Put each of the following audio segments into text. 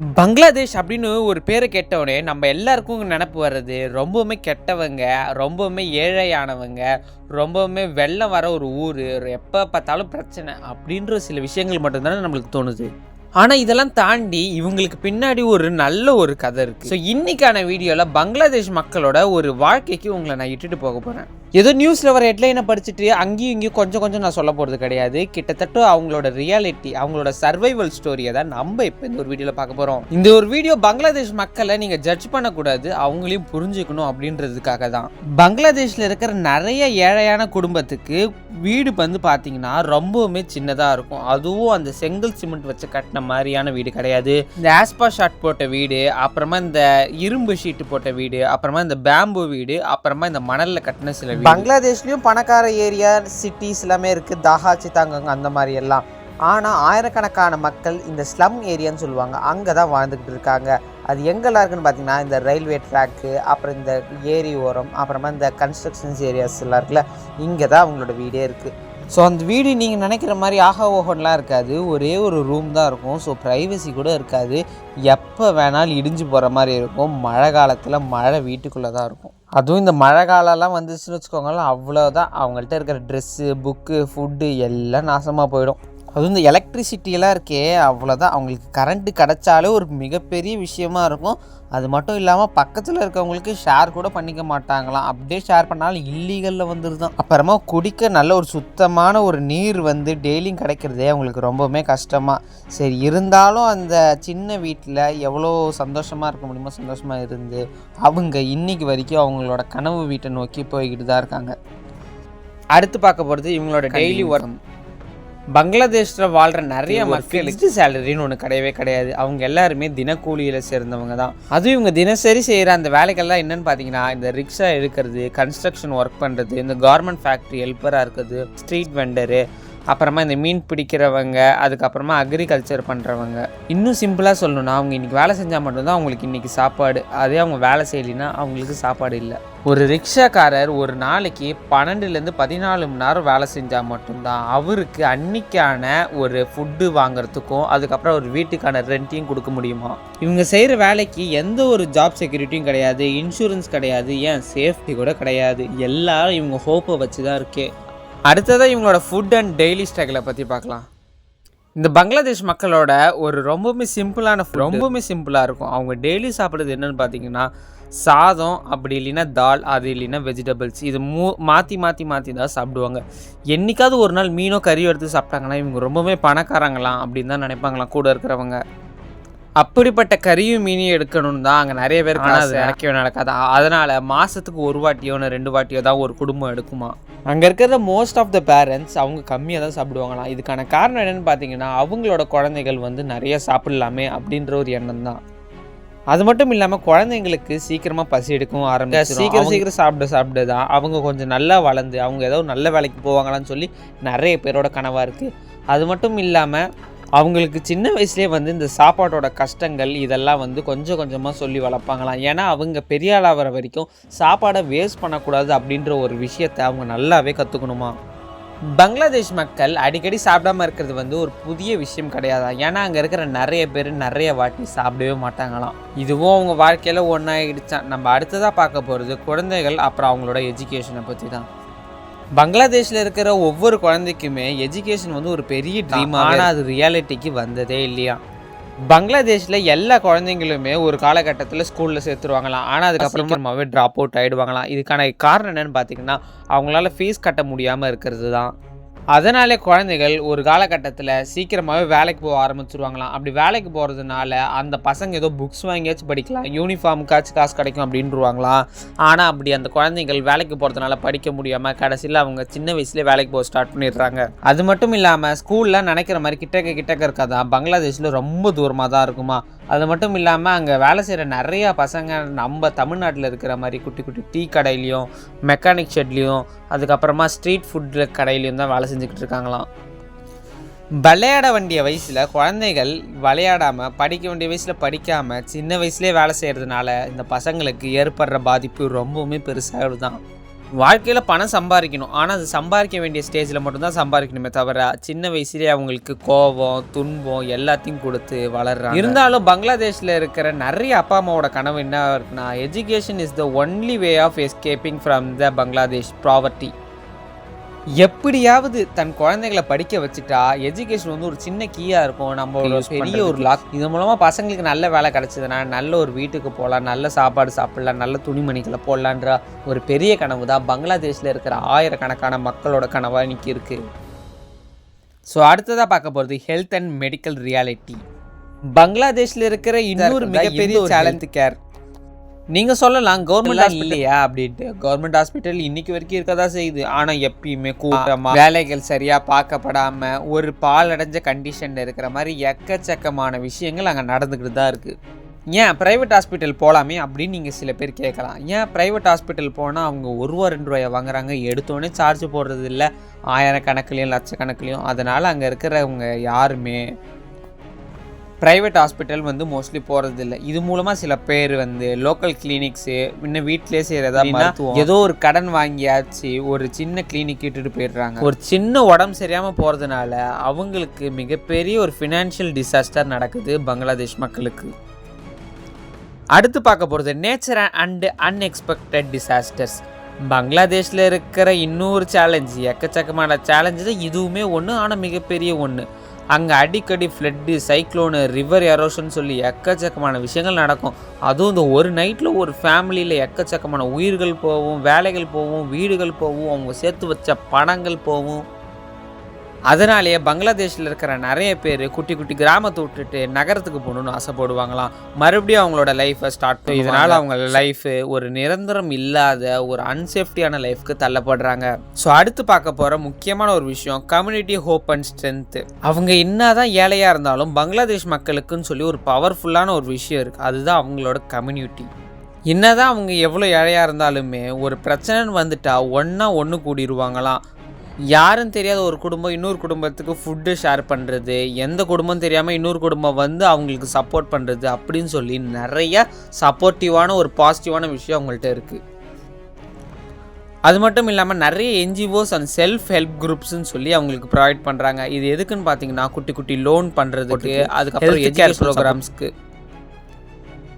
பங்களாதேஷ் அப்படின்னு ஒரு பேரை கேட்டவுடனே நம்ம எல்லாருக்கும் நினப்பு வர்றது ரொம்பவுமே கெட்டவங்க ரொம்பவுமே ஏழையானவங்க ரொம்பவுமே வெள்ளம் வர ஒரு ஊர் எப்போ பார்த்தாலும் பிரச்சனை அப்படின்ற சில விஷயங்கள் மட்டும்தானே நம்மளுக்கு தோணுது. ஆனால் இதெல்லாம் தாண்டி இவங்களுக்கு பின்னாடி ஒரு நல்ல ஒரு கதை இருக்குது ஸோ இன்றைக்கான வீடியோவில் பங்களாதேஷ் மக்களோட ஒரு வாழ்க்கைக்கு உங்களை நான் இட்டுட்டு போக போகிறேன் ஏதோ நியூஸில் வர ஹெட்லைனை படிச்சுட்டு அங்கேயும் இங்கேயும் கொஞ்சம் கொஞ்சம் நான் சொல்ல போகிறது கிடையாது. கிட்டத்தட்ட அவங்களோட ரியாலிட்டி அவங்களோட சர்வைவல் ஸ்டோரியை தான் நம்ம இப்போ இந்த ஒரு வீடியோவில் பார்க்க போகிறோம் இந்த ஒரு வீடியோ பங்களாதேஷ் மக்களை நீங்கள் ஜட்ஜ் பண்ணக்கூடாது அவங்களையும் புரிஞ்சுக்கணும் அப்படின்றதுக்காக தான். பங்களாதேஷில் இருக்கிற நிறைய ஏழையான குடும்பத்துக்கு வீடு வந்து பார்த்தீங்கன்னா ரொம்பவுமே சின்னதாக இருக்கும். அதுவும் அந்த செங்கல் சிமெண்ட் வச்சு கட்டின மாதிரியான வீடு கிடையாது. இந்த ஆஸ்பா ஷாட் போட்ட வீடு அப்புறமா இந்த இரும்பு ஷீட்டு போட்ட வீடு அப்புறமா இந்த பேம்பு வீடு அப்புறமா இந்த மணலில் கட்டின சில வீடு பங்களாதேஷ்லேயும் பணக்கார ஏரியா சிட்டிஸ் எல்லாமே இருக்குது தாகா சித்தாங்கங்க அந்த மாதிரி எல்லாம். ஆனால் ஆயிரக்கணக்கான மக்கள் இந்த ஸ்லம் ஏரியான்னு சொல்லுவாங்க. அங்கே தான் வாழ்ந்துக்கிட்டு இருக்காங்க. அது எங்கெல்லாம் இருக்குன்னு பார்த்தீங்கன்னா இந்த ரயில்வே ட்ராக்கு அப்புறம் இந்த ஏரி ஓரம் அப்புறமா இந்த கன்ஸ்ட்ரக்ஷன்ஸ் ஏரியாஸ் எல்லாம் இருக்குல்ல இங்கே தான் அவங்களோட வீடே இருக்குது ஸோ அந்த வீடு நீங்கள் நினைக்கிற மாதிரி ஆஹா ஓஹன்லாம் இருக்காது. ஒரே ஒரு ரூம் தான் இருக்கும். ஸோ ப்ரைவசி கூட இருக்காது. எப்போ வேணாலும் இடிஞ்சு போகிற மாதிரி இருக்கும். மழை காலத்தில் மழை வீட்டுக்குள்ளே தான் இருக்கும். அதுவும் இந்த மழை காலம்லாம் வந்துச்சுன்னு வச்சுக்கோங்களேன் அவ்வளோதான் அவங்கள்ட்ட இருக்கிற ட்ரெஸ்ஸு புக்கு ஃபுட்டு எல்லாம் நாசமாக போயிடும். அதுவும் இந்த எலக்ட்ரிசிட்டியெல்லாம் இருக்கே அவ்வளோதான் அவங்களுக்கு கரண்ட்டு கிடச்சாலே ஒரு மிகப்பெரிய விஷயமா இருக்கும். அது மட்டும் இல்லாமல் பக்கத்தில் இருக்கவங்களுக்கு ஷேர் கூட பண்ணிக்க மாட்டாங்களாம். அப்படியே ஷேர் பண்ணாலும் இல்லீகலில் வந்துருதான் அப்புறமா குடிக்க நல்ல ஒரு சுத்தமான ஒரு நீர் வந்து டெய்லியும் கிடைக்கிறதே அவங்களுக்கு ரொம்பவுமே கஷ்டமாக சரி இருந்தாலும் அந்த சின்ன வீட்டில் எவ்வளோ சந்தோஷமாக இருக்க முடியுமோ சந்தோஷமாக இருந்து அவங்க இன்னைக்கு வரைக்கும் அவங்களோட கனவு வீட்டை நோக்கி போய்கிட்டு தான் இருக்காங்க. அடுத்து பார்க்க போகிறது இவங்களோட டெய்லி ஒர்க் பங்களாதேஷில் வாழ்கிற நிறைய மக்களுக்கு சேலரின்னு ஒன்று கிடையவே கிடையாது. அவங்க எல்லாருமே தினக்கூலியில் சேர்ந்தவங்க தான். அதுவும் இவங்க தினசரி செய்கிற அந்த வேலைகள்லாம் என்னன்னு பார்த்தீங்கன்னா இந்த ரிக்ஷா எடுக்கிறது கன்ஸ்ட்ரக்ஷன் ஒர்க் பண்ணுறது இந்த கார்மெண்ட் ஃபேக்ட்ரி ஹெல்ப்பராக இருக்குது ஸ்ட்ரீட் வெண்டரு அப்புறமா இந்த மீன் பிடிக்கிறவங்க அதுக்கப்புறமா அக்ரிகல்ச்சர் பண்ணுறவங்க இன்னும் சிம்பிளாக சொல்லணும்னா அவங்க இன்றைக்கி வேலை செஞ்சால் மட்டும்தான் அவங்களுக்கு இன்றைக்கி சாப்பாடு. அதே அவங்க வேலை செய்யலைன்னா அவங்களுக்கு சாப்பாடு இல்லை. ஒரு ரிக்ஷாக்காரர் ஒரு நாளைக்கு பன்னெண்டுலேருந்து பதினாலு மணி நேரம் வேலை செஞ்சால் மட்டும்தான். அவருக்கு அன்னைக்கான ஒரு ஃபுட்டு வாங்குறதுக்கும் அதுக்கப்புறம் ஒரு வீட்டுக்கான ரெண்ட்டையும் கொடுக்க முடியுமா? இவங்க செய்கிற வேலைக்கு எந்த ஒரு ஜாப் செக்யூரிட்டியும் கிடையாது இன்சூரன்ஸ் கிடையாது ஏன்? சேஃப்டி கூட கிடையாது. எல்லாரும் இவங்க ஹோப்பை வச்சு தான் இருக்கே. அடுத்ததாக இவங்களோட ஃபுட் அண்ட் டெய்லி ஸ்ட்ரகிளை பற்றி பார்க்கலாம். இந்த பங்களாதேஷ் மக்களோட ஒரு ரொம்பவுமே சிம்பிளான. ரொம்பவுமே சிம்பிளாக இருக்கும். அவங்க டெய்லி சாப்பிட்றது என்னன்னு பார்த்தீங்கன்னா சாதம் அப்படி இல்லைன்னா தால் அது இல்லைன்னா வெஜிடபிள்ஸ் இது மூ மாற்றி மாற்றி மாற்றி தான் சாப்பிடுவாங்க. என்னைக்காவது ஒரு நாள் மீனோ கறியோ எடுத்து சாப்பிட்டாங்கன்னா இவங்க ரொம்பவே பணக்காரங்களாம் அப்படின்னு தான் நினைப்பாங்களாம் கூட இருக்கிறவங்க. அப்படிப்பட்ட கறியும் மீனையும் எடுக்கணும்னு தான் அங்கே நிறைய பேர் ஆனால் அது நடக்கவே நடக்காது. அதனால் மாதத்துக்கு ஒரு வாட்டியோ ரெண்டு வாட்டியோ தான் ஒரு குடும்பம் எடுக்குமா? அங்கே இருக்கிற மோஸ்ட் ஆஃப் த பேரண்ட்ஸ் அவங்க கம்மியாக தான் சாப்பிடுவாங்களாம். இதுக்கான காரணம் என்னன்னு பார்த்தீங்கன்னா அவங்களோட குழந்தைகள் வந்து நிறைய சாப்பிடலாமே அப்படின்ற ஒரு எண்ணம் தான். அது மட்டும் இல்லாமல் குழந்தைங்களுக்கு சீக்கிரமாக பசி எடுக்கவும் ஆரம்பிச்சு சீக்கிரம் சீக்கிரம் சாப்பிட சாப்பிட தான் அவங்க கொஞ்சம் நல்லா வளர்ந்து அவங்க ஏதோ நல்ல வேலைக்கு போவாங்களான்னு சொல்லி நிறைய பேரோட கனவாக இருக்குது அது மட்டும் இல்லாமல் அவங்களுக்கு சின்ன வயசுலேயே வந்து இந்த சாப்பாட்டோட கஷ்டங்கள் இதெல்லாம் வந்து கொஞ்சம் கொஞ்சமாக சொல்லி வளர்ப்பாங்களாம். ஏன்னா அவங்க பெரிய ஆளாகிற வரைக்கும் சாப்பாடை வேஸ்ட் பண்ணக்கூடாது அப்படின்ற ஒரு விஷயத்தை அவங்க நல்லாவே கற்றுக்கணுமா பங்களாதேஷ் மக்கள் அடிக்கடி சாப்பிடாம இருக்கிறது வந்து ஒரு புதிய விஷயம் கிடையாதா? ஏன்னா அங்கே இருக்கிற நிறைய பேர் நிறைய வாட்டி சாப்பிடவே மாட்டாங்களாம். இதுவும் அவங்க வாழ்க்கையில் ஒன்றாகிடுச்சான் நம்ம அடுத்ததாக பார்க்க போகிறது குழந்தைகள் அப்புறம் அவங்களோட எஜுகேஷனை பற்றி தான் பங்களாதேஷில் இருக்கிற ஒவ்வொரு குழந்தைக்குமே எஜுகேஷன் வந்து ஒரு பெரிய ட்ரீம் ஆனால் அது ரியாலிட்டிக்கு வந்ததே இல்லையா? பங்களாதேஷில் எல்லா குழந்தைங்களுமே ஒரு காலகட்டத்தில் ஸ்கூலில் சேர்த்துருவாங்களாம். ஆனால் அதுக்கப்புறமாவே ட்ராப் அவுட் ஆகிடுவாங்களாம் இதுக்கான காரணம் என்னன்னு பார்த்தீங்கன்னா அவங்களால ஃபீஸ் கட்ட முடியாமல் இருக்கிறது தான். அதனாலே குழந்தைகள் ஒரு காலகட்டத்தில் சீக்கிரமாகவே வேலைக்கு போக ஆரம்பிச்சிருவாங்களாம். அப்படி வேலைக்கு போகிறதுனால அந்த பசங்க ஏதோ புக்ஸ் வாங்கியாச்சும் படிக்கலாம் யூனிஃபார்முக்காச்சும் காசு கிடைக்கும் அப்படின்ருவாங்களாம் ஆனால் அப்படி அந்த குழந்தைகள் வேலைக்கு போகிறதுனால படிக்க முடியாமல் கடைசியில் அவங்க சின்ன வயசுலேயே வேலைக்கு போக ஸ்டார்ட் பண்ணிடுறாங்க. அது மட்டும் இல்லாமல் ஸ்கூலில் நினைக்கிற மாதிரி கிட்டக்க கிட்டக்க இருக்காதான் பங்களாதேஷில் ரொம்ப தூரமாக தான் இருக்குமா? அது மட்டும் இல்லாமல் அங்கே வேலை செய்கிற நிறையா பசங்க நம்ம தமிழ்நாட்டில் இருக்கிற மாதிரி குட்டி குட்டி டீ கடையிலையும் மெக்கானிக் ஷெட்லேயும் அதுக்கப்புறமா ஸ்ட்ரீட் ஃபுட் கடையிலையும் தான் வேலை செஞ்சுக்கிட்டு இருக்காங்களாம். விளையாட வேண்டிய வயசில் குழந்தைகள் விளையாடாமல் படிக்க வேண்டிய வயசில் படிக்காமல் சின்ன வயசுலேயே வேலை செய்கிறதுனால இந்த பசங்களுக்கு ஏற்படுற பாதிப்பு ரொம்பவுமே பெருசாக தான் வாழ்க்கையில் பணம் சம்பாதிக்கணும். ஆனால் அது சம்பாதிக்க வேண்டிய ஸ்டேஜில் மட்டும்தான் சம்பாதிக்கணுமே தவிர சின்ன வயசுலேயே அவங்களுக்கு கோபம் துன்பம் எல்லாத்தையும் கொடுத்து வளர்றாங்க. இருந்தாலும் பங்களாதேஷில் இருக்கிற நிறைய அப்பா அம்மாவோட கனவு என்ன இருக்குன்னா education is the only way of escaping from the Bangladesh poverty எப்படியாவது தன் குழந்தைகளை படிக்க வச்சுட்டா எஜுகேஷன் வந்து ஒரு சின்ன கீயாக இருக்கும். நம்ம ஒரு பெரிய ஒரு லாக் இது மூலமாக பசங்களுக்கு நல்ல வேலை கிடச்சதுன்னா நல்ல ஒரு வீட்டுக்கு போகலாம் நல்ல சாப்பாடு சாப்பிடலாம் நல்ல துணிமணிகளை போடலான்ற ஒரு பெரிய கனவு தான் பங்களாதேஷில் இருக்கிற ஆயிரக்கணக்கான மக்களோட கனவாக இன்னைக்கு இருக்குது ஸோ அடுத்ததாக பார்க்க போகிறது ஹெல்த் அண்ட் மெடிக்கல் ரியாலிட்டி பங்களாதேஷில் இருக்கிற இன்னொரு மிகப்பெரிய சேலஞ்ச் கேர் நீங்கள் சொல்லலாம் கவர்மெண்ட் இல்லையா அப்படின்ட்டு. கவர்மெண்ட் ஹாஸ்பிட்டல் இன்னைக்கு வரைக்கும் இருக்க தான் செய்யுது. ஆனால் எப்பயுமே கூட்டமாக வேலைகள் சரியாக பார்க்கப்படாம ஒரு பால் அடைஞ்ச கண்டிஷனில் இருக்கிற மாதிரி எக்கச்சக்கமான விஷயங்கள் அங்கே நடந்துக்கிட்டு தான் இருக்குது ஏன் ப்ரைவேட் ஹாஸ்பிட்டல் போகலாமே அப்படின்னு நீங்கள் சில பேர் கேட்கலாம். ஏன் ப்ரைவேட் ஹாஸ்பிட்டல் போனால் அவங்க ஒரு ரூபா ரெண்டு ரூபாயை வாங்குறாங்க எடுத்தோடனே சார்ஜ் போடுறது இல்லை. ஆயிரக்கணக்குலையும் லட்சக்கணக்குலையும். அதனால் அங்கே இருக்கிறவங்க யாருமே ப்ரைவேட் ஹாஸ்பிட்டல் வந்து மோஸ்ட்லி போகிறது இல்லை இது மூலமாக சில பேர் வந்து லோக்கல் கிளினிக்ஸு இன்னும் வீட்டிலே செய்கிறதா மருத்துவம். ஏதோ ஒரு கடன் வாங்கியாச்சு ஒரு சின்ன கிளினிக் இட்டுட்டு போயிடுறாங்க. ஒரு சின்ன உடம்பு சரியாமல் போகிறதுனால அவங்களுக்கு மிகப்பெரிய ஒரு ஃபினான்ஷியல் டிசாஸ்டர் நடக்குது பங்களாதேஷ் மக்களுக்கு. அடுத்து பார்க்க போகிறது நேச்சர் அண்ட் அன்எக்ஸ்பெக்டட் டிசாஸ்டர்ஸ் பங்களாதேஷில் இருக்கிற இன்னொரு சேலஞ்ச் எக்கச்சக்கமான சேலஞ்சு தான் இதுவுமே ஒன்று ஆனால் மிகப்பெரிய ஒன்று அங்கே அடிக்கடி ஃப்ளட்டு சைக்ளோனு ரிவர் எரோஷன் சொல்லி எக்கச்சக்கமான விஷயங்கள் நடக்கும். அதுவும் இந்த ஒரு நைட்டில் ஒரு ஃபேமிலியில் எக்கச்சக்கமான உயிர்கள் போகும் வேலைகள் போகும் வீடுகள் போகும் அவங்க சேர்த்து வச்ச பணங்கள் போகும் அதனாலேயே பங்களாதேஷில் இருக்கிற நிறைய பேர் குட்டி குட்டி கிராமத்தை விட்டுட்டு நகரத்துக்கு போகணுன்னு ஆசைப்படுவாங்களாம். மறுபடியும் அவங்களோட லைஃப்பை ஸ்டார்ட் பண்ணி இதனால் அவங்க லைஃபு ஒரு நிரந்தரம் இல்லாத ஒரு அன்சேஃப்டியான லைஃப்க்கு தள்ளப்படுறாங்க. ஸோ அடுத்து பார்க்க போகிற முக்கியமான ஒரு விஷயம் கம்யூனிட்டி ஹோப் அண்ட் ஸ்ட்ரென்த்து அவங்க என்னதான் ஏழையாக இருந்தாலும் பங்களாதேஷ் மக்களுக்குன்னு சொல்லி ஒரு பவர்ஃபுல்லான ஒரு விஷயம் இருக்குது அதுதான் அவங்களோட கம்யூனிட்டி என்னதான் அவங்க எவ்வளோ ஏழையாக இருந்தாலுமே ஒரு பிரச்சனைன்னு வந்துட்டா ஒன்றா ஒன்று கூடிடுவாங்களாம் யாரும் தெரியாத ஒரு குடும்பம் இன்னொரு குடும்பத்துக்கு ஃபுட்டு ஷேர் பண்ணுறது எந்த குடும்பம் தெரியாமல் இன்னொரு குடும்பம் வந்து அவங்களுக்கு சப்போர்ட் பண்ணுறது அப்படின்னு சொல்லி நிறைய சப்போர்ட்டிவான ஒரு பாசிட்டிவான விஷயம் அவங்கள்ட்ட இருக்குது அது மட்டும் இல்லாமல் நிறைய என்ஜிஓஸ் அண்ட் செல்ஃப் ஹெல்ப் குரூப்ஸ்னு சொல்லி அவங்களுக்கு ப்ரொவைட் பண்ணுறாங்க இது எதுக்குன்னு பார்த்தீங்கன்னா குட்டி குட்டி லோன் பண்ணுறதுக்கு அதுக்கப்புறம் எஜுகேர் ப்ரோக்ராம்ஸ்க்கு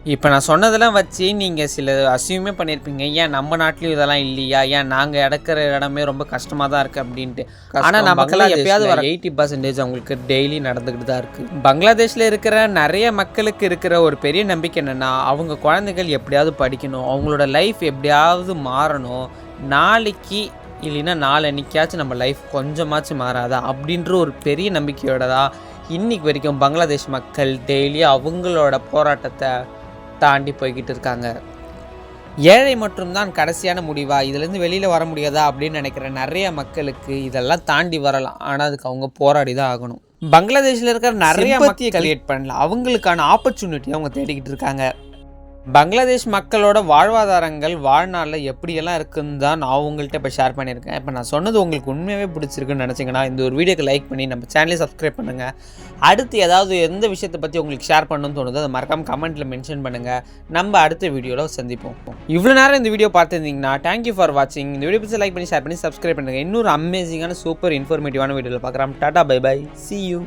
இப்போ நான் சொன்னதெல்லாம் வச்சு நீங்கள் சில அசியூமே பண்ணியிருப்பீங்க ஏன் நம்ம நாட்டிலையும் இதெல்லாம் இல்லையா? ஏன் நாங்கள் இடக்கிற இடமே ரொம்ப கஷ்டமாக தான் இருக்குது அப்படின்ட்டு. ஆனால் நமக்கெல்லாம் எப்பயாவது வர எயிட்டி பர்சன்டேஜ் அவங்களுக்கு டெய்லி நடந்துக்கிட்டு தான் இருக்குது பங்களாதேஷில் இருக்கிற நிறைய மக்களுக்கு இருக்கிற ஒரு பெரிய நம்பிக்கை என்னென்னா அவங்க குழந்தைகள் எப்படியாவது படிக்கணும் அவங்களோட லைஃப் எப்படியாவது மாறணும். நாளைக்கு இல்லைன்னா நாளன்னைக்காச்சும் நம்ம லைஃப் கொஞ்சமாச்சும் மாறாதா? அப்படின்ற ஒரு பெரிய நம்பிக்கையோட தான் இன்னைக்கு வரைக்கும் பங்களாதேஷ் மக்கள் டெய்லி அவங்களோட போராட்டத்தை தாண்டி போய்கிட்டு இருக்காங்க. ஏழை மட்டும்தான் கடைசியான முடிவா? இதுலேருந்து வெளியில் வர முடியாதா? அப்படின்னு நினைக்கிற நிறைய மக்களுக்கு இதெல்லாம் தாண்டி வரலாம். ஆனால் அதுக்கு அவங்க போராடி தான் ஆகணும். பங்களாதேஷில் இருக்கிற நிறைய மக்கள் கிரியேட் பண்ணல அவங்களுக்கான ஆப்பர்ச்சுனிட்டி அவங்க தேடிக்கிட்டு இருக்காங்க. பங்களாதேஷ் மக்களோட வாழ்வாதாரங்கள் வாழ்நாளில் எப்படியெல்லாம் இருக்குன்னு தான் நான் உங்கள்கிட்ட இப்போ ஷேர் பண்ணியிருக்கேன். இப்போ நான் சொன்னது உங்களுக்கு உண்மையாகவே பிடிச்சிருக்குன்னு நினச்சிங்கன்னா இந்த ஒரு வீடியோக்கு லைக் பண்ணி நம்ம சேனலை சப்ஸ்கிரைப் பண்ணுங்கள் அடுத்து ஏதாவது எந்த விஷயத்தை பற்றி உங்களுக்கு ஷேர் பண்ணணும்னு தோணுதோ அதை மறக்காமல் கமெண்ட்டில் மென்ஷன் பண்ணுங்கள் நம்ம அடுத்த வீடியோவில் சந்திப்போம். இவ்வளோ நேரம் இந்த வீடியோ பார்த்துருந்தீங்கன்னா தேங்க்யூ ஃபார் வாட்சிங் இந்த வீடியோ பற்றி லைக் பண்ணி ஷேர் பண்ணி சப்ஸ்கிரைப் பண்ணுங்கள் இன்னொரு அமேசிங்கான சூப்பர் இன்ஃபர்மேட்டிவான வீடியோவில் பார்க்குறோம் tata bye bye see you